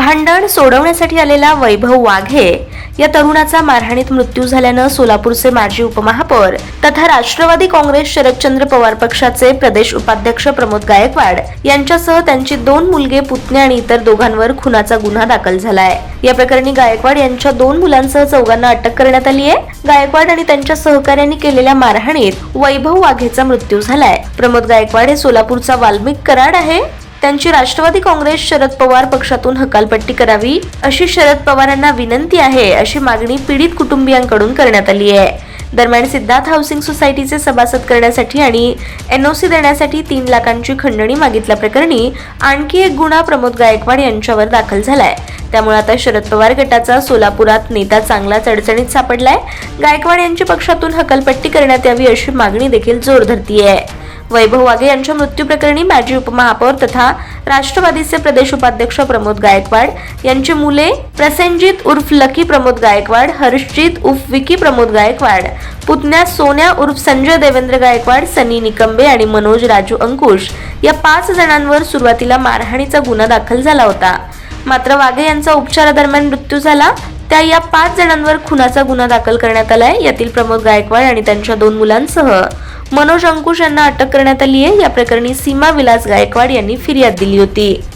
भांडण सोडवण्यासाठी आलेला वैभव वाघे या तरुणाचा मारहाणीत मृत्यू झाल्यानं सोलापूरचे माजी उपमहापौर तथा राष्ट्रवादी काँग्रेस शरदचंद्र पवार पक्षाचे प्रदेश उपाध्यक्ष प्रमोद गायकवाड यांच्यासह त्यांची दोन मुलगे पुतणे आणि इतर दोघांवर खुनाचा गुन्हा दाखल झालाय. या प्रकरणी गायकवाड यांच्या दोन मुलांसह चौघांना अटक करण्यात आली आहे. गायकवाड आणि त्यांच्या सहकाऱ्यांनी केलेल्या मारहाणीत वैभव वाघेचा मृत्यू झालाय. प्रमोद गायकवाड हे सोलापूरचा वाल्मिक कराड आहे. त्यांची राष्ट्रवादी काँग्रेस शरद पवार पक्षातून हकालपट्टी करावी अशी शरद पवारांना विनंती आहे अशी मागणी पीडित कुटुंबियांकडून करण्यात आली आहे. दरम्यान सिद्धार्थ हाऊसिंग सोसायटीचे सभासद करण्यासाठी आणि एनओसी देण्यासाठी तीन लाखांची खंडणी मागितल्याप्रकरणी आणखी एक गुन्हा प्रमोद गायकवाड यांच्यावर दाखल झालाय. त्यामुळे आता शरद पवार गटाचा सोलापुरात नेता चांगलाच अडचणीत सापडलाय. गायकवाड यांची पक्षातून हकालपट्टी करण्यात यावी अशी मागणी देखील जोर धरतीये. वैभव वाघे यांच्या मृत्यू प्रकरणी माजी उपमहापौर तथा राष्ट्रवादीचे प्रदेश उपाध्यक्ष प्रमोद गायकवाड यांची मुले प्रसेनजित उर्फ लकी प्रमोद गायकवाड हर्षजित उर्फ विकी प्रमोद गायकवाड पुतण्या सोन्या उर्फ संजय देवेंद्र गायकवाड सनी निकंबे आणि मनोज राजू अंकुश या पाच जणांवर सुरुवातीला मारहाणीचा गुन्हा दाखल झाला होता. मात्र वाघे यांचा उपचारादरम्यान मृत्यू झाला. त्या या पाच जणांवर खुनाचा गुन्हा दाखल करण्यात आलाय. यातील प्रमोद गायकवाड आणि त्यांच्या दोन मुलांसह मनोज अंकुश यांना अटक करण्यात आली आहे या प्रकरणी सीमा विलास गायकवाड यांनी फिर्याद दिली होती.